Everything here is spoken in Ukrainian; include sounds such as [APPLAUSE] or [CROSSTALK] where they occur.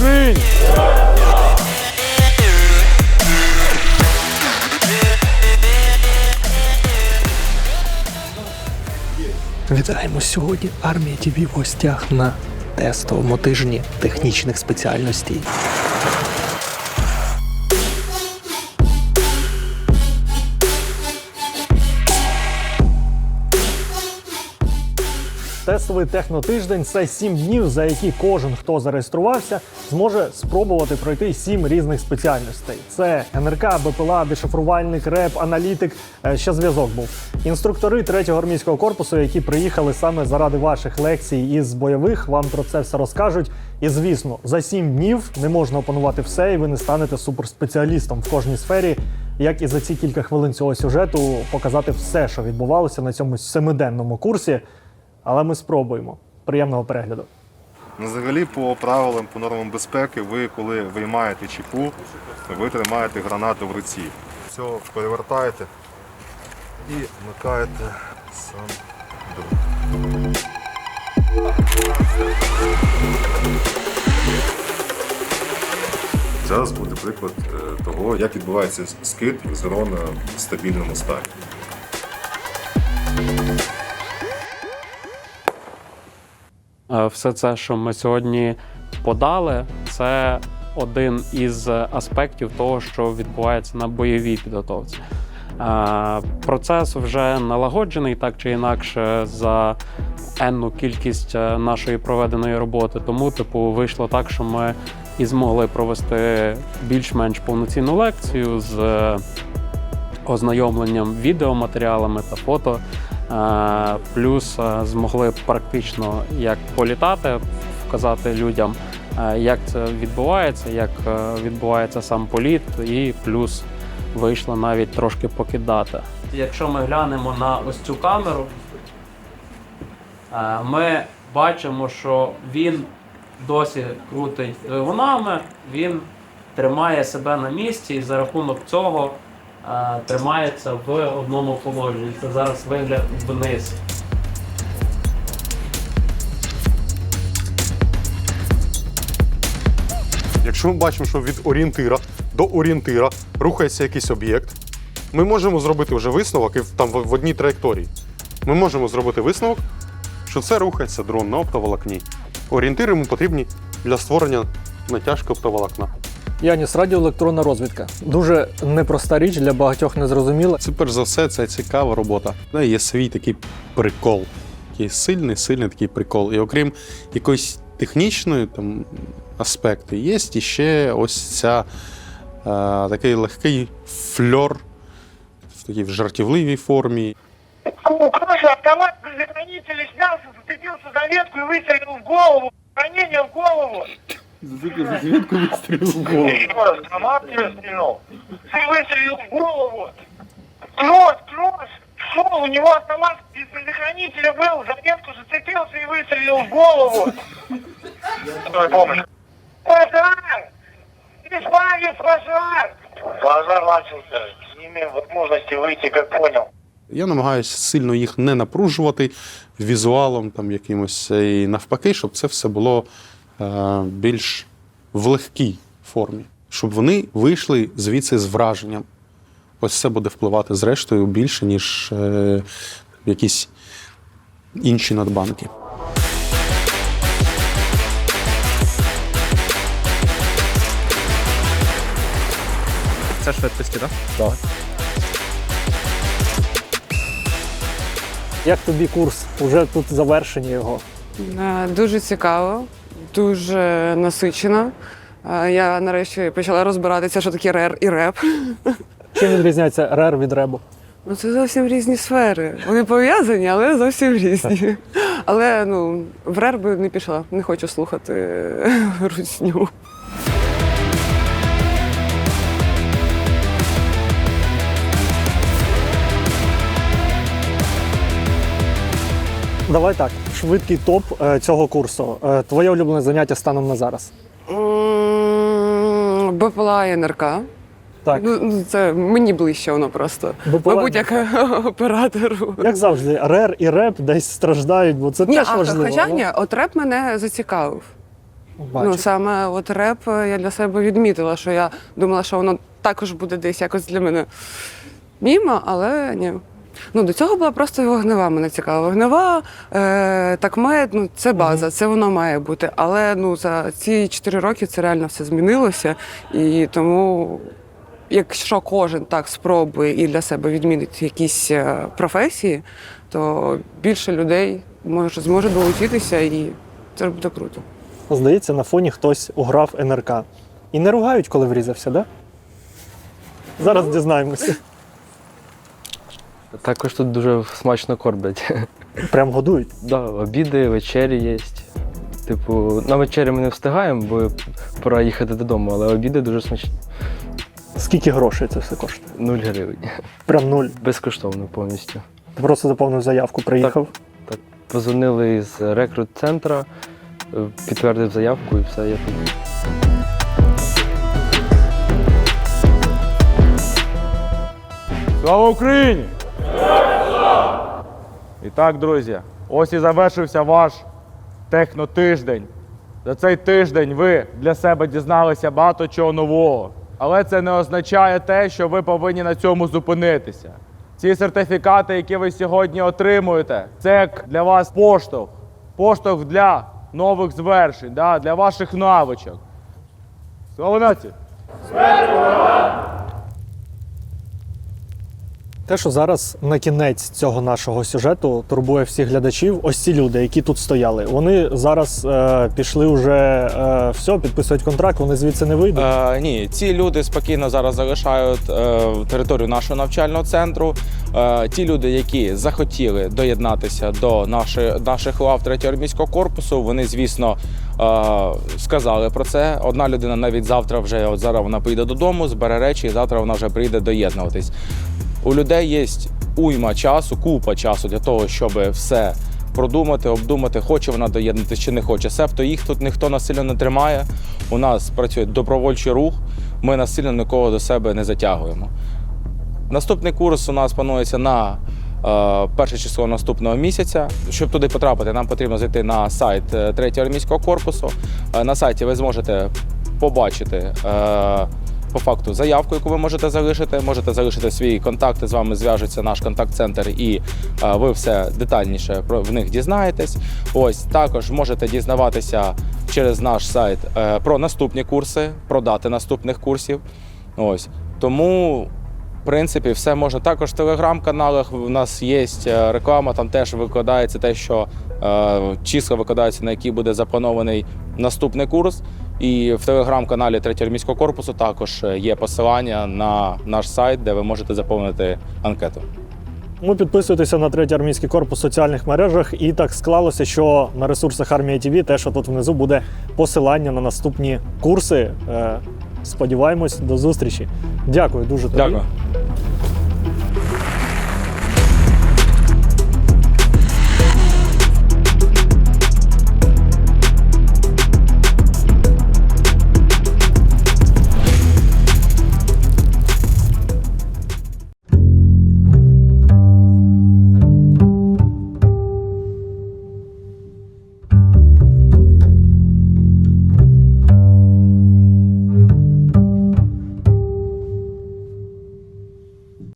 Україні! Вітаємо сьогодні. Армія ТВ в гостях на тестовому тижні технічних спеціальностей. Тестовий технотиждень це сім днів, за які кожен, хто зареєструвався, зможе спробувати пройти сім різних спеціальностей. Це НРК, БПЛА, дешифрувальник, реп, аналітик. е, Ще зв'язок був. Інструктори 3-го армійського корпусу, які приїхали саме заради ваших лекцій із бойових, вам про це все розкажуть. І звісно, за сім днів не можна опанувати все, і ви не станете суперспеціалістом в кожній сфері. Як і за ці кілька хвилин цього сюжету показати все, що відбувалося на цьому семиденному курсі. Але ми спробуємо. Приємного перегляду. Ну, Взагалі, по правилам, по нормам безпеки, ви коли виймаєте чіпу, ви тримаєте гранату в руці. Все перевертаєте і вмикаєте сам дрон. Зараз буде приклад е, того, як відбувається скид з дрона в стабільному стані. Все це, що ми сьогодні подали, це один із аспектів того, що відбувається на бойовій підготовці. Е, Процес вже налагоджений так чи інакше за енну кількість е, нашої проведеної роботи. Тому, типу, вийшло так, що ми і змогли провести більш-менш повноцінну лекцію з е, ознайомленням відеоматеріалами та фото. Е, Плюс е, змогли практично як політати, вказати людям, е, як це відбувається, як відбувається сам політ, і плюс вийшло навіть трошки покидати. Якщо ми глянемо на ось цю камеру, ми бачимо, що він досі крутить двигунами, він тримає себе на місці і за рахунок цього тримається в одному положенні. Це зараз вигляд вниз. Якщо ми бачимо, що від орієнтира до орієнтира рухається якийсь об'єкт, ми можемо зробити вже висновок і там в одній траєкторії. Ми можемо зробити висновок, що це рухається дрон на оптоволокні. Орієнтири йому потрібні для створення натяжки оптоволокна. Яніс, радіоелектронна розвідка. Дуже непроста річ для багатьох незрозуміла. Це перш за все це цікава робота. Є свій такий прикол. Такий сильний, сильний такий прикол. І окрім якоїсь технічної там, аспекти, є ще ось ця е, такий легкий фльор в такій в жартівливій формі. Короче, автомат предохранителя снялся, зацепился за ветку и выстрелил в голову. Ранение в голову. Еще раз, автомат тебе стрельнул. Ты выстрелил в голову. Трос, трос. Шел, у него автомат без предохранителя был, за ветку зацепился и выстрелил в голову. Скорая помощь. Пожар! Испанец, пожар! Пожар начался. Не имею возможности выйти, как понял. Я намагаюся сильно їх не напружувати візуалом там якимось, і навпаки, щоб це все було е, більш в легкій формі, щоб вони вийшли звідси з враженням. Ось це буде впливати зрештою більше, ніж е, якісь інші надбанки. Це швидкості, так? Як тобі курс? Уже тут завершення його. Е, Дуже цікаво, дуже насичено. Е, Я нарешті почала розбиратися, що таке рер і реп. Чим відрізняється рер від ребу? Ну це зовсім різні сфери. Вони пов'язані, але зовсім різні. Але ну в рер би не пішла, не хочу слухати русню. Давай так, швидкий топ е, цього курсу. Е, Твоє улюблене заняття станом на зараз. БПЛА і НРК. Так, Ну, ну, це мені ближче воно просто. БПЛА, Мабуть, як [LAUGHS] оператору. як завжди, рер і реп десь страждають, бо це Ні, теж а, важливо. хоча ні, от реп мене зацікавив. Бачу. Ну, саме от реп я для себе відмітила, що я думала, що воно також буде десь якось для мене мімо, але ні. Ну, до цього була просто вогнева мене цікава. Вогнева, е, так має, ну, це база, це воно має бути. Але ну, за ці чотири роки це реально все змінилося. І тому, якщо кожен так спробує і для себе відмінить якісь е, професії, то більше людей може, зможе долучитися і це буде круто. Здається, на фоні хтось уграв НРК. І не ругають, коли врізався, да? Зараз дізнаємося. Також тут дуже смачно кормлять. [LAUGHS] Прям годують. да, обіди, вечері є. Типу, на вечері ми не встигаємо, бо пора їхати додому, але обіди дуже смачні. Скільки грошей це все коштує? Нуль гривень. Прям нуль. Безкоштовно повністю. Ти просто заповнив заявку, приїхав. Так, позвонили з рекрут-центра, е, підтвердив заявку і все, я тут. Слава Україні! І так, друзі, ось і завершився ваш технотиждень. За цей тиждень ви для себе дізналися багато чого нового. Але це не означає те, що ви повинні на цьому зупинитися. Ці сертифікати, які ви сьогодні отримуєте, це для вас поштовх. Поштовх для нових звершень, да, для ваших навичок. Слава нації! Те, що зараз на кінець цього нашого сюжету турбує всіх глядачів, ось ці люди, які тут стояли. Вони зараз е, пішли вже е, все, підписують контракт, вони звідси не вийдуть. Е, ні, ці люди спокійно зараз залишають е, територію нашого навчального центру. Е, ті люди, які захотіли доєднатися до нашої, наших лав третього армійського корпусу, вони, звісно, е, сказали про це. Одна людина навіть завтра вже от зараз вона поїде додому, збере речі, і завтра вона вже прийде доєднуватись. У людей є уйма часу, купа часу для того, щоб все продумати, обдумати, хоче вона доєднатися чи не хоче. Себто їх тут ніхто насильно не тримає. У нас працює добровольчий рух. Ми насильно нікого до себе не затягуємо. Наступний курс у нас планується на е, перше число наступного місяця. Щоб туди потрапити, нам потрібно зайти на сайт е, третього армійського корпусу. Е, на сайті ви зможете побачити. По факту заявку, яку ви можете залишити, можете залишити свої контакти, з вами зв'яжеться наш контакт-центр, і е, ви все детальніше про в них дізнаєтесь. Ось також можете дізнаватися через наш сайт е, про наступні курси, про дати наступних курсів. Ось тому. В принципі, все можна. Також в телеграм-каналах у нас є е, реклама, там теж викладається те, що е, числа викладаються, на які буде запланований наступний курс. І в телеграм-каналі Третього армійського корпусу також е, є посилання на наш сайт, де ви можете заповнити анкету. Ну, підписуйтеся на третій армійський корпус в соціальних мережах. І так склалося, що на ресурсах армія ТВ теж тут внизу буде посилання на наступні курси. Е, Сподіваємось, до зустрічі. Дякую дуже тобі. Дякую.